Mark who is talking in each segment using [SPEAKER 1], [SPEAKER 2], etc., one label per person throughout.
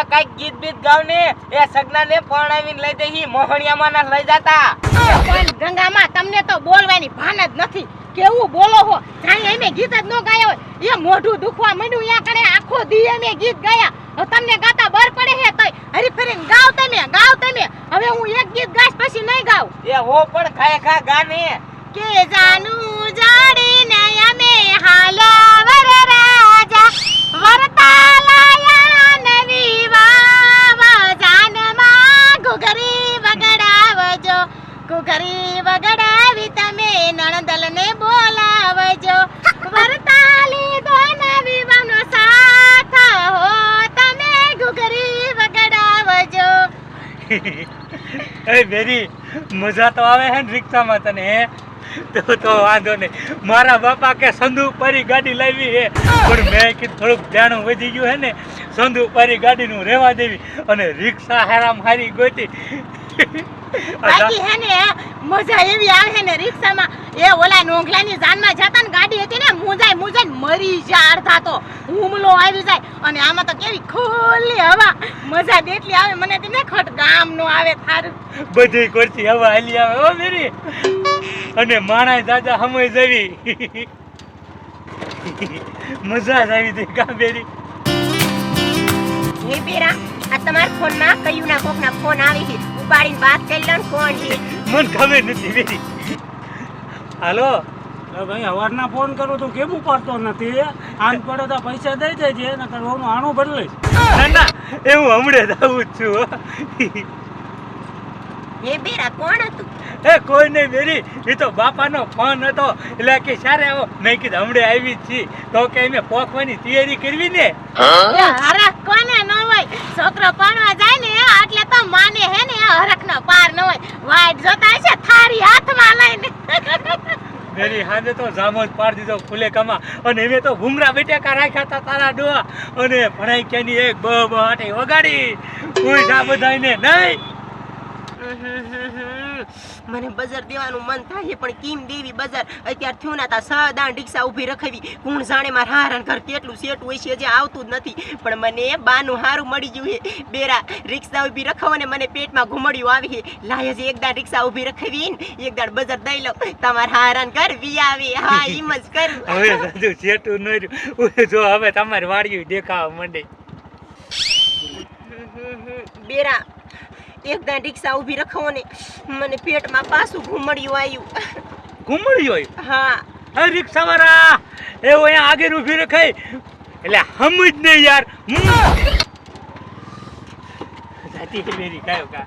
[SPEAKER 1] હવે કંઈક ગીત બીત ગાવ ને એ સગના ને પરણાવીને લઈ દઈ મોહણિયામાં ના લઈ જતા.
[SPEAKER 2] પણ ગંગામાં તમને તો બોલવાની ભાન જ નથી. કેવું બોલો હો? જાણે અમે ગીત જ ન ગાયા હોય. એ મોઢું દુખવા માંડ્યું અહીંયા કરે આખો દી અમે ગીત ગાયા. તમને ગાતા બર પડે હે તોય. હરી ફરીને ગાવ તમે ગાવ તમે. હવે હું એક ગીત ગાઈશ પછી નહીં ગાવ.
[SPEAKER 1] એ હો પણ ખાય ખા ગાને.
[SPEAKER 2] કે જાનું જાડીને અમે હાલા વર રાજા વરતા ઘુઘરી વગડાવજો ઘુઘરી વગડાવી તમે નણંદલને બોલાવજો. વરતા લીધો નવી વાનો સાથ હો તમે ઘુઘરી વગડાવજો.
[SPEAKER 3] એ બેરી મજા તો આવે હે ને રિક્ષામાં તને હે? તો તો વાંધો નહીં. મારા બાપા કે સંધુ પરી ગાડી લાવી હે. પણ મેં કીધું થોડુંક જાણું વધી ગયું હે ને સંધુ પરી ગાડીનું રહેવા દેવી અને રિક્ષા હારામ હારી ગોતી.
[SPEAKER 2] બાકી હે ને મજા એવી આવે ને રિક્ષામાં એ ઓલા નોંગલાની જાનમાં જતા ને ગાડી હતી ને મુંજાય મુંજાય મરી જાય અડધા તો. હુમલો આવી જાય. અને આમાં તો કેવી ખુલ્લી હવા. મજા જ એટલી આવે મને તેને ખટ ગામ નો આવે થારું.
[SPEAKER 3] બધી કરતી હવા હાલી આવે હો મેરી. અને માણા દાદા સમય જવી. મજા જ આવી હતી
[SPEAKER 2] હે બેરા આ તમારા ફોનમાં કયું ના કોક ના ફોન આવી છે? ઉપાડીને વાત કરી લો કોણ છે.
[SPEAKER 3] મને ખબર નથી બેરી. હાલો?
[SPEAKER 4] ભાઈ હવારના ફોન કરું તો કેમ ઉપાડતો નથી આમ પડે તો પૈસા દઈ દેજે નકર હું આણું બદલે
[SPEAKER 3] ના ના એવું હમણાં જ આવું જ છું હે
[SPEAKER 2] બેરા કોણ હતું?
[SPEAKER 3] એ કોઈ નહીં બેરી એ તો બાપાનો ફોન હતો. એટલે કે સારે આવો. મેં કીધું હમણાં આવી જ છી. તો કે અમે પોખવાની તૈયારી કરવી ને?
[SPEAKER 2] અરે કોને ન હોય? છોકરો ભણવા જાય ને એટલે તો માને હે ને હરખ નો પાર ન હોય. વાઈટ જોતા છે થારી હાથમાં લઈને.
[SPEAKER 3] મેરી હાજે તો જામો જ પાડી દીધો ફૂલે કમા અને એમે તો ભૂંગરા બેટેકા રાખ્યા હતા તારા ડોહા. અને ભણાઈ કેની એક બ બ વગાડી કોઈ જા બધાઈને નહીં.
[SPEAKER 5] મને બજાર દેવાનું મન થાય છે પણ કેમ દેવી બજાર? અત્યારે થયું ના તા સદાણ રિક્ષા ઊભી રખાવી. કોણ જાણે મારા હારણ ઘર કેટલું સેટ હોય છે જે આવતું જ નથી. પણ મને બાનું હારું મળી ગયું છે. બેરા રિક્ષા ઊભી રખાવો ને મને પેટમાં ઘુમડિયું આવી છે. લાય જ એક દાણ રિક્ષા ઊભી રખાવી ને એક બજાર દઈ લો તમારા હારણ ઘર વી આવે. હા એમ જ કરું.
[SPEAKER 3] હવે રાજુ સેટું ન રહ્યું. જો હવે તમારી વાડીયું દેખાવા માંડે.
[SPEAKER 5] બેરા એક રિક્ષા ઊભી રખો ને મને પેટમાં પાછું ઘુમડિયું આવ્યું
[SPEAKER 3] ઘૂમડી હોય
[SPEAKER 5] હા.
[SPEAKER 3] અરે રિક્ષા વાળા એવું અહીંયા આગળ ઊભી રખાય. એટલે સમજ નહીં યાર. જાતી મેરી કાયો કા?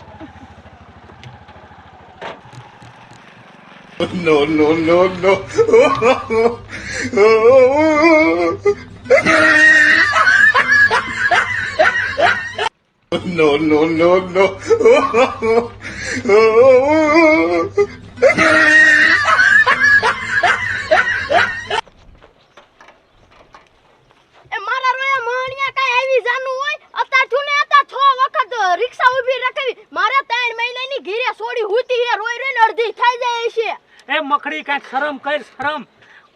[SPEAKER 6] No, no, no, no. No, no, no, no.
[SPEAKER 2] એ મારા રોયા મહણિયા કાંઈ આવી જાનું હોય? અત્યાર થયું ને અત્યાર છ વખત રિક્ષા ઊભી રખાવી. મારે ત્રણ મહિનાની ઘીરે સોડી હુતી હે રોઈ રોઈને અડધી થઈ જાય છે.
[SPEAKER 3] મખડી કાંઈક શરમ કર શરમ.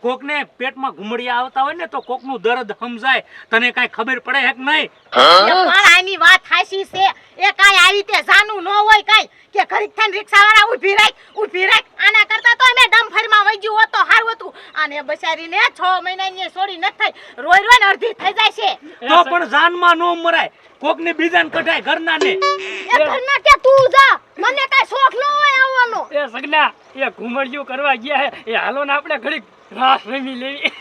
[SPEAKER 3] કોકને પેટમાં ઘુમડિયા આવતા હોય ને તો કોકનું દર્દ સમજાય. તને કાંઈ ખબર પડે હે કે નહીં?
[SPEAKER 2] પણ આની વાત હાચી છે. એ કાંઈ આવી તે જાનું ન હોય કાંઈ. કે ઘરીક થઈને રિક્ષાવાળા ઊભી રાખ ઊભી રાખ. આના કરતા તો અમે ડમફરમાં વહી ગયું હોત તો સારું હતું. અને બચારીને છ મહિનાની સોડી નથી થઈ. રોઈ રોઈને અડધી થઈ જાય છે.
[SPEAKER 3] તો પણ જાનમાં ન મરાય. કોકને બીજાને કઢાય ઘરના ને
[SPEAKER 2] એ ઘરના કે તું જા. મને કાંઈ શોખ ન હોય આવવાનો.
[SPEAKER 4] એ સગના એ ઘુમડિયું કરવા ગયા હે. એ હાલો ને આપણે ઘડીક રાસ રમી લેવી.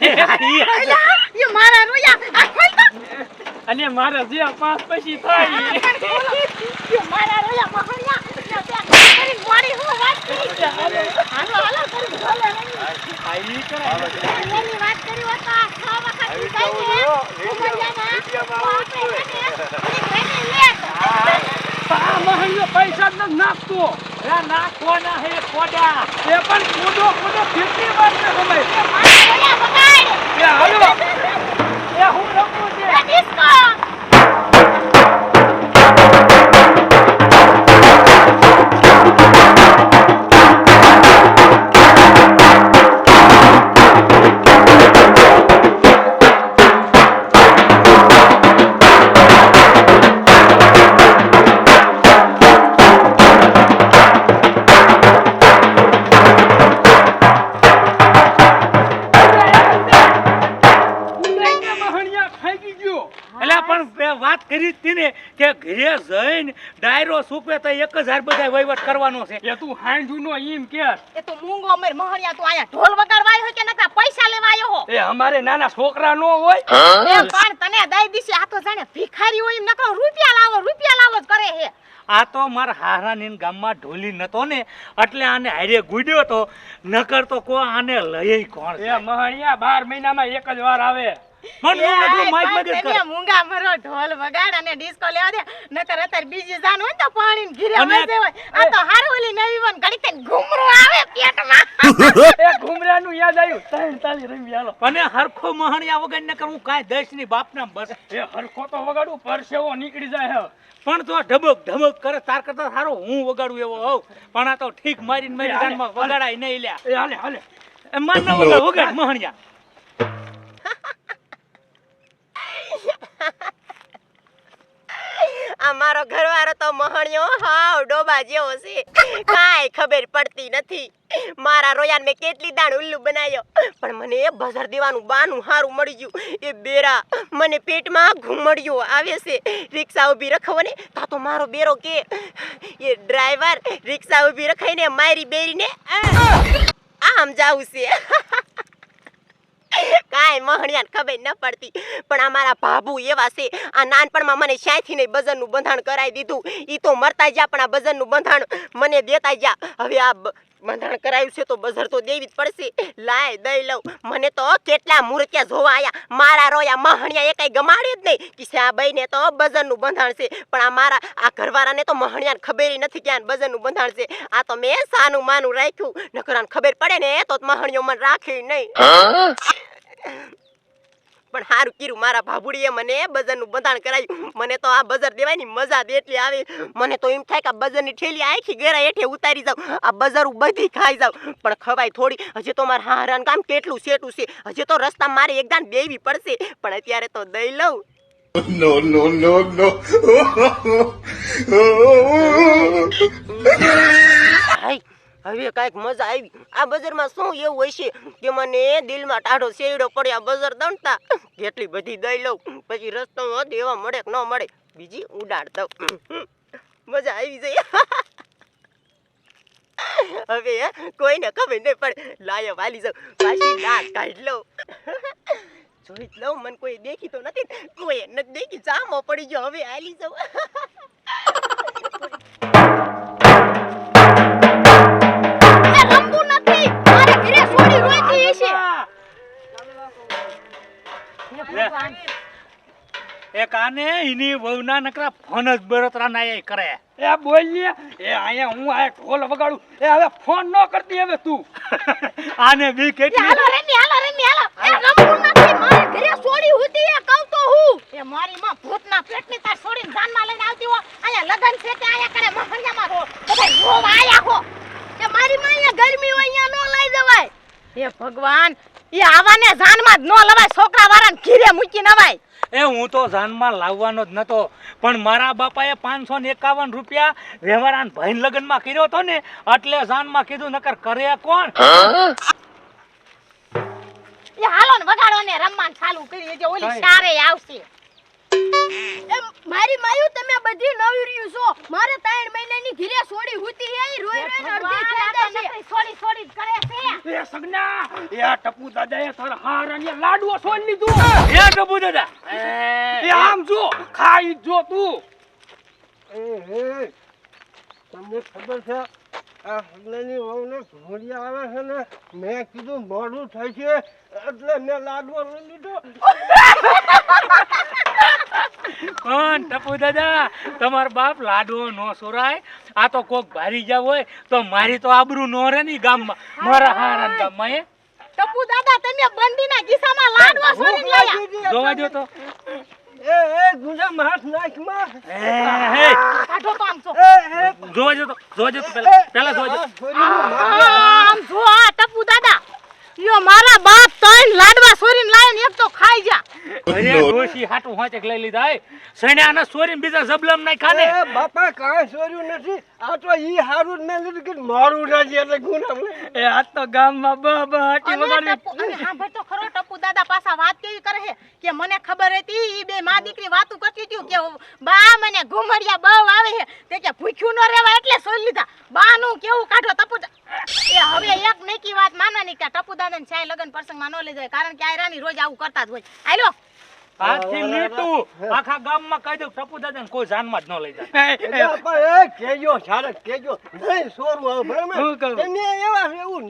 [SPEAKER 2] એ મારા રોયા. આ ખોલ તો.
[SPEAKER 4] અને મારે જે પાંચ પછી થાય.
[SPEAKER 2] મારા રોયા મહણિયા. છ ને
[SPEAKER 4] પૈસા જ નાખતો.
[SPEAKER 3] એ નાખવાના હે ખોડા.
[SPEAKER 4] એ પણ કૂદો કૂદો કેટલી વાર ને સમય. એ હું રમું? છે
[SPEAKER 3] કરી હતી ને કે ઘરે જઈને ડાયરો સૂકવે તો એક જ હાર બધા વહીવટ કરવાનો છે.
[SPEAKER 4] એ તું હાંજુ નો કે.
[SPEAKER 2] એ તો મૂંગો અમર મહણિયા તું અહીંયા ઢોલ વગાડવા આવ્યો કે નકરા પૈસા લેવા આવ્યો હો?
[SPEAKER 4] એ અમારે નાના છોકરા નો હોય.
[SPEAKER 2] એ પણ તને દઈ દીશે આ તો જાણે ભિખારી હોય એમ નકરો રૂપિયા લાવો રૂપિયા લાવો જ કરે હે
[SPEAKER 3] આ તો મારા હારાની ગામમાં ઢોલી નતો ને એટલે આને હારે ગુડ્યો તો નકર તો કો આને લઈ કોણ
[SPEAKER 4] એ મહણિયા બાર મહિનામાં એક જ વાર આવે.
[SPEAKER 3] મન એટલું માઇક
[SPEAKER 2] પણ
[SPEAKER 3] મગજ
[SPEAKER 2] મૂંગા મરો ઢોલ વગાડ અને ડિસ્કો લેવા દે? નકર અત્યારે બીજી જાન હોય તો પાણી ઘીરે
[SPEAKER 3] અને-
[SPEAKER 2] હોય. આ તો હારું ઓલી નવી વન ઘડી તે ઘૂમરો આવે પેટમાં.
[SPEAKER 4] એ ઘુમરાનું યાદ આવ્યું. ત્રણ તાલી રમી હાલો.
[SPEAKER 3] અને હરખો મહણિયા વગર ને હું કાંઈ દઈશની બાપના બસ.
[SPEAKER 4] એ હરખો તો વગાડું પરસેવો નીકળી જાય
[SPEAKER 3] પણ તો ઢબક ઢબક કરે તાર કરતા સારો હું વગાડું એવો હોઉં. પણ આ તો ઠીક મારીને મારી જાનમાં વગાડાય નહીં લ્યા.
[SPEAKER 4] એ હાલે હાલે.
[SPEAKER 3] મન ન વગાડ વગાડ મહણિયા.
[SPEAKER 5] આ મારો ઘરવાળો તો મહણિયો હાવ ડોબા જેવો છે. કાંઈ ખબર પડતી નથી. મારા રોયાન મેં કેટલી દાણ ઉલ્લુ બનાવ્યો. પણ મને એ બજાર દેવાનું બાનું હારું મળી ગયું. એ બેરા મને પેટમાં ઘુમડિયો આવે છે. રિક્ષા ઊભી રખાવો ને તા તો મારો બેરો કે એ ડ્રાઈવર રિક્ષા ઊભી રખાઈને મારી બેરીને આમ જાવું છે. કાંઈ મહણિયાને ખબર ન પડતી. પણ અમારા ભાભુ એવા છે, આ નાનપણમાં મને શાયથી નહીં બજનનું બંધાણ કરાવી દીધું. એ તો મરતા જ્યાં પણ આ બજનનું બંધાણ મને દેતા જ્યાં. હવે આ બંધાણ કરાયું છે તો બજર તો દેવી જ પડશે. લાય, દઈ લઉં. મને તો કેટલા મૂર્તિયા જોવા આયા. મારા રોયા મહણિયા એ કઈ ગમાડે જ નહીં કે આ બઈને તો બજનનું બંધાણ છે. પણ આ મારા, આ ઘરવાળાને તો મહણિયાને ખબર નથી કે આ બજનનું બંધાણ છે. આ તો મેં સાનું માનું રાખ્યું. નકરાને ખબર પડે ને તો મહણિયો મને રાખે નહીં. પણ સારું કીરું મારા ભાભુડીએ મને બજારનું બંધાણ કરાવ્યું. મને તો આ બજાર દેવાની મજા દે એટલી આવે. મને તો એમ થાય કે આ બજારની ઠેલી આખી ગેરા હેઠે ઉતારી જાઉં. આ બજાર બધી ખાઈ જાઉં. પણ ખવાય થોડી. હજી તો મારા હારાન કામ કેટલું સેટું છે. હજી તો રસ્તા મારે એકદાન દેવી પડશે. પણ અત્યારે તો દઈ લઉં.
[SPEAKER 6] No, no, no.
[SPEAKER 5] હાય. હવે કાંઈક મજા આવી. આ બજારમાં શું એવું છે કે મને દિલમાં ટાઢો શેરડો પડ્યા બજાર દણતા કેટલી બધી દઈ લઉં. પછી રસ્તો દેવા મળે કે ન મળે. બીજી ઉડાડ દઉં. મજા આવી જઈ હવે કોઈને ખબર નહીં પડે. લાય વાલી જાઉં. પાછી દાંત કાઢ લઉં. જોઈ લઉં. મને કોઈ દેખી તો નથી કોઈ નથી દેખી. જામો પડી ગયો. હવે હાલી જાઉં.
[SPEAKER 3] એક આને એની વહુના નકરા ફોન જ બરોતરા ના કરે.
[SPEAKER 4] એ બોલીએ એ અહીંયા હું આ ઢોલ વગાડું. એ હવે ફોન ન કરતી હવે તું.
[SPEAKER 3] આને બી કેટલી
[SPEAKER 2] હાલો રેમી હાલો રેમી હાલો. એ રમવું નથી મારે ઘરે સોડી હતી એ કહું તો હું. એ મારી માં ભૂતના પેટની તાર સોડીને જાનમાં લઈને આવતી હો અહીંયા લગન છે કે અહીંયા કરે મહણિયામાં રો બધા રોવા આયા હો. એ મારી માં અહીંયા ગરમી હોય અહીંયા નો લઈ જવાય. એ ભગવાન એ આવાને જાનમાં જ નો લવાય. છોકરા વાળાને ઘીરે મૂકી નવાય
[SPEAKER 3] એ હું તો જાનમાં લાવવાનો જ નતો. પણ મારા બાપાએ પાંચસો ને એકાવન રૂપિયા વ્યવહારાન ભાઈ લગ્નમાં કર્યો હતો ને એટલે જાનમાં કીધું નકર કરે કોણ?
[SPEAKER 2] એ હાલો ને વગાડો ને રમવાનું ચાલુ કરી દેજો ઓલી સારે આવશે.
[SPEAKER 7] મારી માયુ તમે બધી નવી રહ્યું છો. મારે ત્રણ મહિનાની ઘીરે સોડી હુતી હે રોઈ રોઈ અડધી થઈ જાય છે.
[SPEAKER 2] છોડી છોડી કરે છે?
[SPEAKER 4] એ સગના એ આ ટપુ દાદાએ તારા હારાને લાડવો છોડી લીધો.
[SPEAKER 3] એ ટપુ દાદા.
[SPEAKER 4] એ આમ જો ખાઈ જો તું.
[SPEAKER 8] તમને ખબર છે આ હગલાની વહુને ઘોડિયા આવે છે ને મેં કીધું મોડું થાય છે એટલે મેં લાડવો લઈ લીધો.
[SPEAKER 3] પણ ટપુ દાદા તમારો બાપ લાડવો નો સોરાય. આ તો કોક ભારી જાવ હોય તો મારી તો આબરૂ નો રે ની ગામમાં. મારા હારા ગામમાં એ
[SPEAKER 2] ટપુ દાદા તમે બંદીના ગીસામાં લાડવા છોડીને લાયા.
[SPEAKER 3] જોવા જો તો.
[SPEAKER 8] એ એ ગુજા માથ નાખમાં
[SPEAKER 3] એ, હે,
[SPEAKER 2] કાઢો તો આમ છો
[SPEAKER 8] એ એ.
[SPEAKER 3] જોવા જો તો જોવા જો તો પેલા પેલા જોવા જો
[SPEAKER 2] આમ જો આ ટપુ દાદા. યો મારા બાપ ત્રણ લાડવા સોરીન લાઈન એક તો ખાઈ જા.
[SPEAKER 3] અરે ડોશી હાટું હાચક લઈ લીધા એ સણ્યાના સોરીન બીજા જબલમ નઈ ખાને.
[SPEAKER 8] એ બાપા કાંઈ સોર્યું નથી. આ તો ઈ હારું જ લીધું કે મારું નથી એટલે ગુના
[SPEAKER 4] એ આ તો ગામમાં બ બ હાટી
[SPEAKER 2] ટપુ- અને સાંભળ તો ખરો ટપુ દાદા પાછા વાત કેવી કરે છે? કે મને ખબર હતી ઈ બે માં દીકરી વાતું કરતી હતી કે બા મને ઘુમરિયા બહુ આવે છે. તે કે ભૂખ્યું ન રહેવા એટલે સોઈ લીધા. બા નું કેવું કાઢો ટપુ એ હવે એક નકી વાત માનવાની કે ટપુ દાદા ને ચાય લગન પ્રસંગમાં ન લઈ જાય કારણ કે આયરાની રોજ આવું કરતા જ હોય. હાલો.
[SPEAKER 3] હાથથી લીટું આખા ગામમાં કહી દઉં ટપુ દાદાને કોઈ જાનમાં જ ન લઈ જાય.
[SPEAKER 8] કેજો સારસ કેજો. નહીં સોરું આવે બરાબર?
[SPEAKER 4] હું કહું?
[SPEAKER 8] એને એવા એવું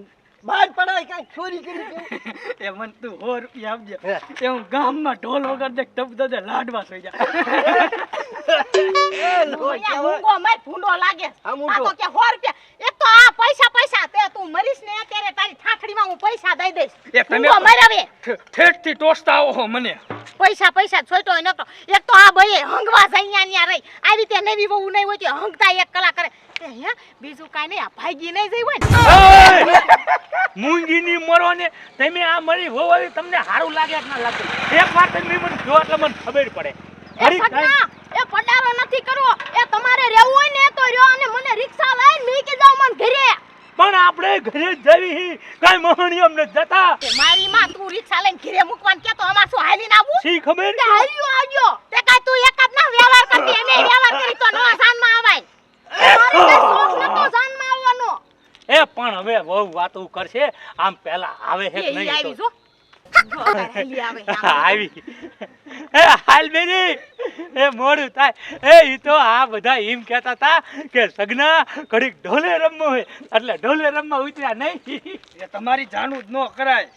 [SPEAKER 8] બહાર પડાય કઈ ચોરી કરી.
[SPEAKER 4] એ મન તું સો રૂપિયા આપજે. એ હું ગામમાં ઢોલ વગર દે ટપ દે લાડવા થઈ જા
[SPEAKER 8] એ લો,
[SPEAKER 2] અહીંયા
[SPEAKER 8] કહેવાય.
[SPEAKER 2] મૂંગો માર ભૂંડો લાગે.
[SPEAKER 8] આ મૂંગો.
[SPEAKER 2] કે 100 રૂપિયા. એક તો આ પૈસા પૈસા તે તું મરીશ ને અત્યારે તારી ઠાઠડીમાં હું પૈસા દઈ દઈશ.
[SPEAKER 4] એ તમે
[SPEAKER 2] મૂંગો મરાવે.
[SPEAKER 4] ઠેઠથી ટોસતા આવો છો મને.
[SPEAKER 2] પૈસા પૈસા છોટો નકરો એક તો આ બયે હંગવા રહી. આવી રીતે નવી બહુ નહીં હોય તો હંગતા એક કલાક કરે. તે હે? બીજું કાઈ નહીં આ ભાગી નહીં જઈ હોય
[SPEAKER 3] મૂંગીની મરો ને તમે આ મરી તમને સારું લાગે કે ના લાગે? એક વાર તમે મને જો એટલે મને ખબર પડે.
[SPEAKER 7] એ પડારો નથી કરવો. એ તમારે રહેવું હોય ને તો રહ્યો અને મને રિક્ષા લઈને મીકી જાવ મન ઘરે.
[SPEAKER 3] પણ આપણે ઘરે જવી કઈ મોહણી અમને જતા.
[SPEAKER 2] મારી માં તું રિક્ષા લઈને ઘરે મૂકવાન કે તો અમાર શું હાલીને આવવું
[SPEAKER 3] શી ખબર?
[SPEAKER 7] હાલ્યો આવજો
[SPEAKER 2] તે કાઈ તું એક જ ના વ્યવહાર કરતી વ્યવહાર કરી તો નવા સાનમાં આવાય.
[SPEAKER 7] મારે કઈ શોખ નતો જાનમાં આવવાનો.
[SPEAKER 3] એ પણ હવે બહુ વાતો કરશે. આમ પેલા આવે છે
[SPEAKER 2] એ આવી જો. જો તારે હાલી આવે.
[SPEAKER 3] તો
[SPEAKER 2] આમ.
[SPEAKER 3] આવી. એ હાલ બેરી એ મોડું થાય. એ ઈ તો આ બધા એમ કહેતા હતા કે સગના ઘડીક ઢોલે રમવો હોય. એટલે ઢોલે રમવા ઉતર્યા નહીં.
[SPEAKER 4] એ તમારી જાણું જ ન કરાય.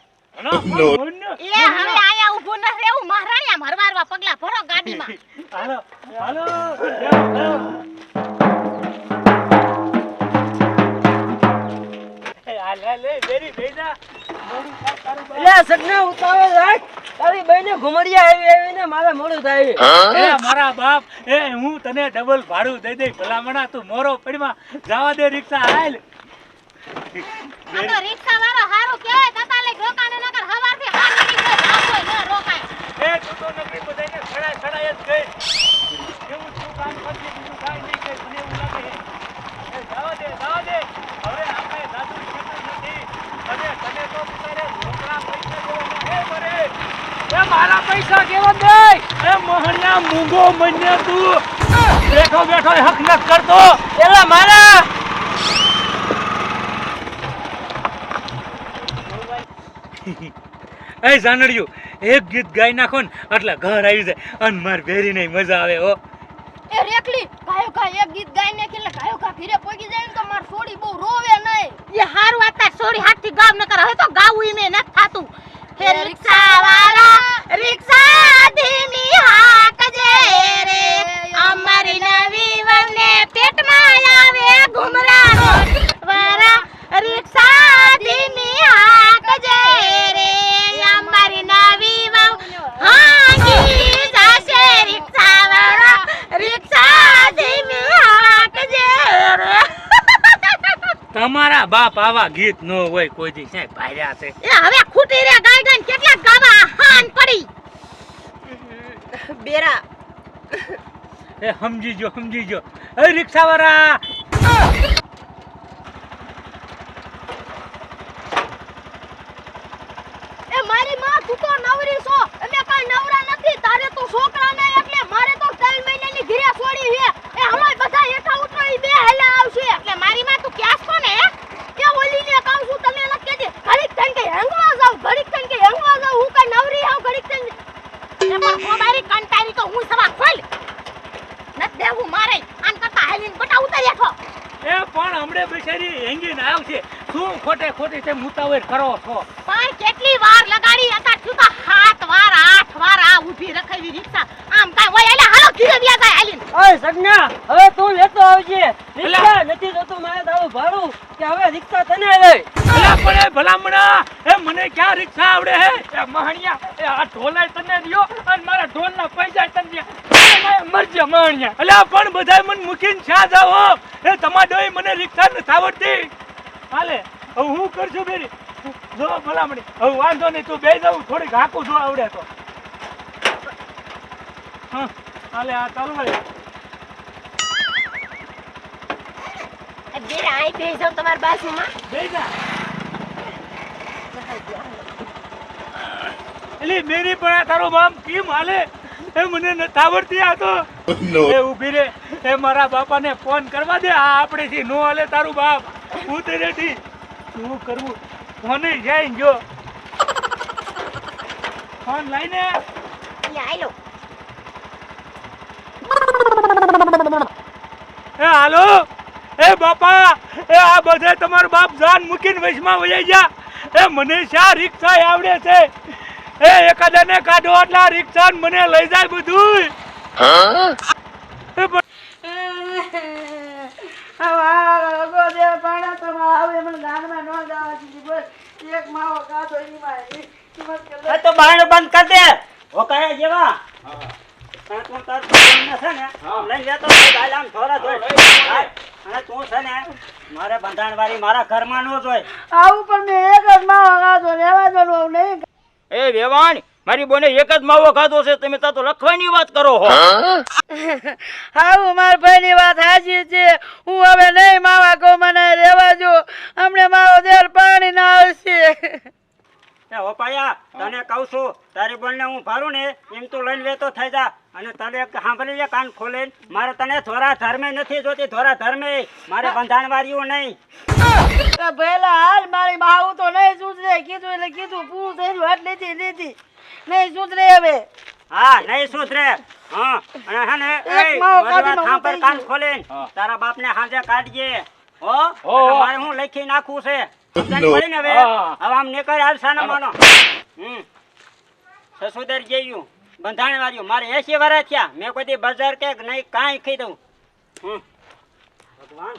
[SPEAKER 2] મહારાણી પગલા ભરો ગાડીમાં.
[SPEAKER 3] હાલો હાલો.
[SPEAKER 2] રોકાય.
[SPEAKER 3] એ તું તો નકરી બધાને સડાય સડાય જ ગઈ. એવું તું કામ કરતી બીજું કાંઈ નહીં કઈ મને એવું લાગે છે. એ જવા દે જવા દે હવે આપણે દાદુ શેઠ નથી અને તને તો બિચારે રોકડા પૈસા દેવાના હે મરે એ મારા પૈસા કેવા દે? એ મોહણિયા મૂંગો મન્ય તું. બેઠો બેઠો હક નક કરતો.
[SPEAKER 1] એલા મારા.
[SPEAKER 3] એ જાનડિયું એક ગીત ગાઈ નાખો ને એટલે ઘર આવી જાય. અને માર ભેરી નહીં મજા આવે હો.
[SPEAKER 7] એ રેકલી ગાયો કા એક ગીત ગાઈ ને એટલે ગાયો કા ફીરે પોગી જાય ને તો માર છોડી બહુ રોવે નહીં.
[SPEAKER 2] એ હારું આતા હાથથી ગાવ ન કર હવે તો ગાવું ઈ મેં ન થાતું.
[SPEAKER 3] તમારા બાપ આવા ગીત ન હોય કોઈ દી સાહેબ. છે.
[SPEAKER 2] એ હવે ખૂટી રે ગાય કેટલા ગાવા હાન પડી.
[SPEAKER 5] બેરા.
[SPEAKER 3] એ સમજી જો સમજી જો એ રિક્ષા વાળા
[SPEAKER 7] એ મારી માં તું તો નવરી છો અમે કાઈ નવરા નથી તારે તો છોકરાને એટલે મારે તો ત્રણ મહિનાની ઘરે છોડી છે એ હમાય બધા એઠા ઉતરો ઈ બે હેલા આવશે
[SPEAKER 2] એટલે મારી માં તું ક્યાસ કોને હે
[SPEAKER 7] કે ઓલીને કહું છું તમે એને કહેજે ઘડીક થઈને કે હેંગવા જાવ ઘડીક થઈને કે હેંગવા જાવ હું કઈ નવરી આવ ઘડીક થઈને
[SPEAKER 2] એ પણ કોબારી કંટારી તો હું સવા ખોલ નત દેવું મારે આન કરતા હાલીન બટા ઉતરી આખો
[SPEAKER 3] એ આવશે શું ખોટે ખોટી તે મુતાવેર કરો છો.
[SPEAKER 2] પણ કેટલી વાર લગાડી હતા હાથ વાર આઠ વાર આ ઊભી રખાવી રિક્ષા આમ કાય હોય એટલે હાલો ઘીરે વ્યા જાય હાલીન.
[SPEAKER 1] ઓય સગના હવે તું લેતો આવજે. રિક્ષા નથી જોતો મારે તારું ભાડું કે હવે રિક્ષા તને લઈ.
[SPEAKER 3] ભલા પડે ભલામણા એ મને ક્યાં રિક્ષા આવડે હે? એ મહણિયા એ આ ઢોલાય તને દિયો અને મારા ઢોલના પૈસા તને મરજે મહણિયા. અલ્યા પણ બધાય મને મૂકીને છા જાઓ એ તમાડોય મને રિક્ષા નથી આવડતી. હાલે હવે હું કરશું બેરી? જો ભલામણી હવે વાંધો નહીં તું બે જાઉં થોડીક હાકું જો આવડે તો.
[SPEAKER 9] હાલે આ ચાલુ ભાઈ
[SPEAKER 5] બેરા આઈ જાવ તમારી
[SPEAKER 9] જા. એલી મેરી પણ આ તારો બાપ કેમ હાલે? એ મને નથી આવડતી આ તો. એ ઊભી રે. એ મારા બાપાને ફોન કરવા દે. આ આપણે થી નો હાલે તારું બાપ. હું તે રેઠી શું કરવું? ફોને જાય જો. ફોન લઈને.
[SPEAKER 5] આઈ આયલો.
[SPEAKER 9] એ હાલો. એ બાપા એ આ બધે તમારો બાપ જાન મૂકીને વૈશમાં વહી જા એ મને શા રિક્ષા આવડે છે? એ એકાદાને કાઢો એટલે રિક્ષા મને લઈ જાય બધું એ પણ
[SPEAKER 10] તો બાણ બંધ કર દે. ઓકાયા કયા જેવા હા, તું તાર છે ને જતો હોય તો હાલ આમ થોડા જોઈ. હાલ. અને તું છે ને મારે બંધાણવાળી મારા ઘરમાં નો જોઈ
[SPEAKER 11] એ વેવાણ મારી બોને એક જ માવો ખાધો છે તમે તા તો લખવાની વાત કરો હો.
[SPEAKER 1] હાઉ માર ભાઈની વાત સાચી છે. હું હવે નહીં માવા કહું મને રેવા જો હમણે મારો દેર પાણી ના આવશે.
[SPEAKER 10] એ તને કહું છું તારી બોલને હું ભારું ને એમ તું લઈને વેતો થઈ જા. અને તને સાંભળી લે કાન ખોલે. મારે તને ધોરા ધર્મે નથી જોતી ધોરા ધર્મે. મારે બંધાણવાળીઓ નહીં.
[SPEAKER 1] પહેલા હાલ મારી માવું તો નહીં સુધરે. કીધું એટલે કીધું પૂરું થયું હાથ લીધી લીધી. નહીં સુધરે હવે.
[SPEAKER 10] હા નહીં સુધરે. હા અને હે ને
[SPEAKER 1] એક માવો
[SPEAKER 10] કાન. ખોલીને તારા બાપને હાંજે કાઢજે હો?
[SPEAKER 11] હો.
[SPEAKER 10] મારે હું લખી નાખું છે? હવે આમ નીકળ હાલ સાનો માનો. હમ. સસુદર જેયું બંધાણ વાળ્યું. મારે એસી વર્ષ થયા? મેં કોઈ બજાર કે નહીં કાંઈ ખાઈ દઉં. હમ. ભગવાન.